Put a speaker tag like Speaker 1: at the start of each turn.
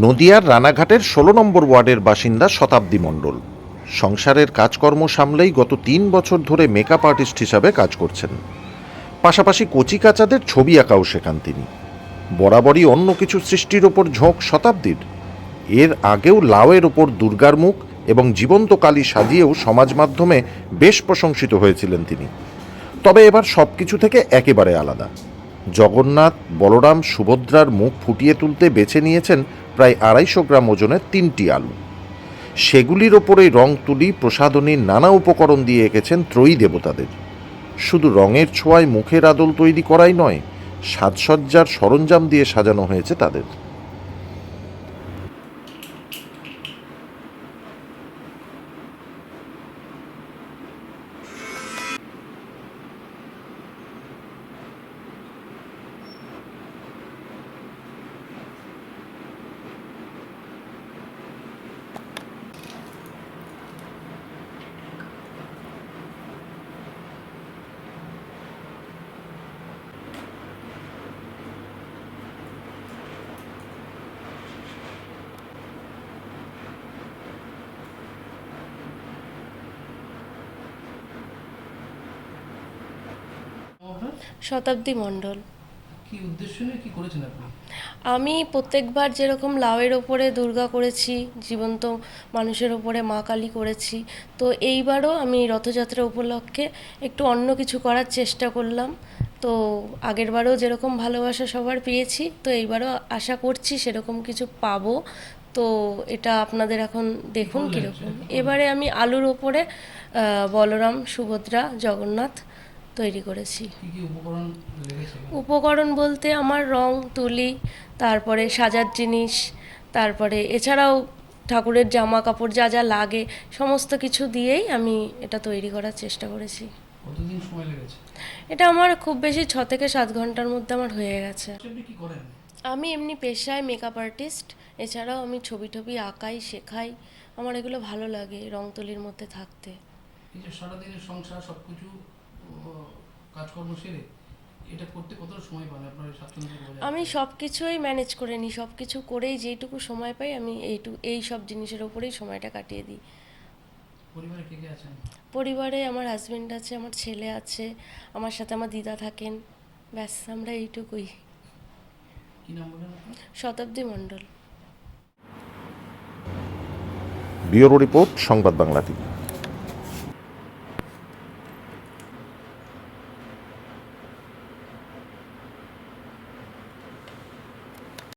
Speaker 1: নদিয়ার রানাঘাটের ষোলো নম্বর ওয়ার্ডের বাসিন্দা শতাব্দী মণ্ডল। সংসারের কাজকর্ম সামলেই গত তিন বছর ধরে মেকআপ আর্টিস্ট হিসাবে কাজ করছেন। পাশাপাশি কচিকাচাদের ছবি আঁকাও শেখান তিনি। বরাবরই অন্য কিছু সৃষ্টির ওপর ঝোঁক শতাব্দীর। এর আগেও লাউয়ের ওপর দুর্গার মুখ এবং জীবন্ত কালী সাজিয়েও সমাজ মাধ্যমে বেশ প্রশংসিত হয়েছিলেন তিনি। তবে এবার সব কিছু থেকে একেবারে আলাদা। জগন্নাথ, বলরাম, সুভদ্রার মুখ ফুটিয়ে তুলতে বেছে নিয়েছেন প্রায় আড়াইশো গ্রাম ওজনের তিনটি আলু। সেগুলির ওপরেই রং তুলি প্রসাধনীর নানা উপকরণ দিয়ে এঁকেছেন ত্রয়ী দেবতাদের। শুধু রঙের ছোঁয়ায় মুখের আদল তৈরি করাই নয়, সাজসজ্জার সরঞ্জাম দিয়ে সাজানো হয়েছে তাদের
Speaker 2: আপনার
Speaker 3: শতাব্দী মণ্ডল।
Speaker 2: কি উদ্দেশ্য নিয়ে কি করেছেন আপনি?
Speaker 3: আমি প্রত্যেকবার যেরকম লাউয়ের ওপরে দুর্গা করেছি জীবন্ত মানুষের ওপরে মা কালী করেছি তো এইবারও আমি রথযাত্রা উপলক্ষে একটু অন্য কিছু করার চেষ্টা করলাম। তো আগেরবারও যেরকম ভালোবাসা সবার পেয়েছি তো এইবারও আশা করছি সেরকম কিছু পাবো। তো এটা আপনাদের এখন দেখুন কীরকম। এবারে আমি আলুর ওপরে বলরাম সুভদ্রা জগন্নাথ তৈরি করেছি।
Speaker 2: উপকরণ
Speaker 3: বলতে আমার রং তুলি তারপরে সাজার জিনিস তারপরে এছাড়াও ঠাকুরের জামা কাপড় যা যা লাগে সমস্ত কিছু দিয়েই আমি এটা তৈরি করার চেষ্টা করেছি। এটা আমার খুব বেশি ছ থেকে সাত ঘণ্টার মধ্যে আমার হয়ে গেছে।
Speaker 2: করেন?
Speaker 3: আমি এমনি পেশায় মেকআপ আর্টিস্ট এছাড়াও আমি ছবি টবি আঁকাই শেখাই। আমার এগুলো ভালো লাগে রং তুলির মধ্যে থাকতে।
Speaker 2: সারাদিনের সংসার সব কিছু কাজকর্ম সেরে এটা করতে কতটা সময় পান আপনার বজায়
Speaker 3: আমি সব কিছুই ম্যানেজ করে নিই সব কিছু করেই যেইটুকু সময় পাই আমি এইটু এই সব জিনিসের ওপরেই সময়টা কাটিয়ে দিই।
Speaker 2: পরিবারে কে কে আছেন?
Speaker 3: পরিবারে আমার হাজবেন্ড আছে আমার ছেলে আছে আমার সাথে আমার দিদা থাকেন। ব্যাস আমরা এইটুকুই।
Speaker 2: কি নাম বলেন
Speaker 3: শতাব্দী মণ্ডল।
Speaker 1: ব্যুরো রিপোর্ট সংবাদ বাংলা টিভি।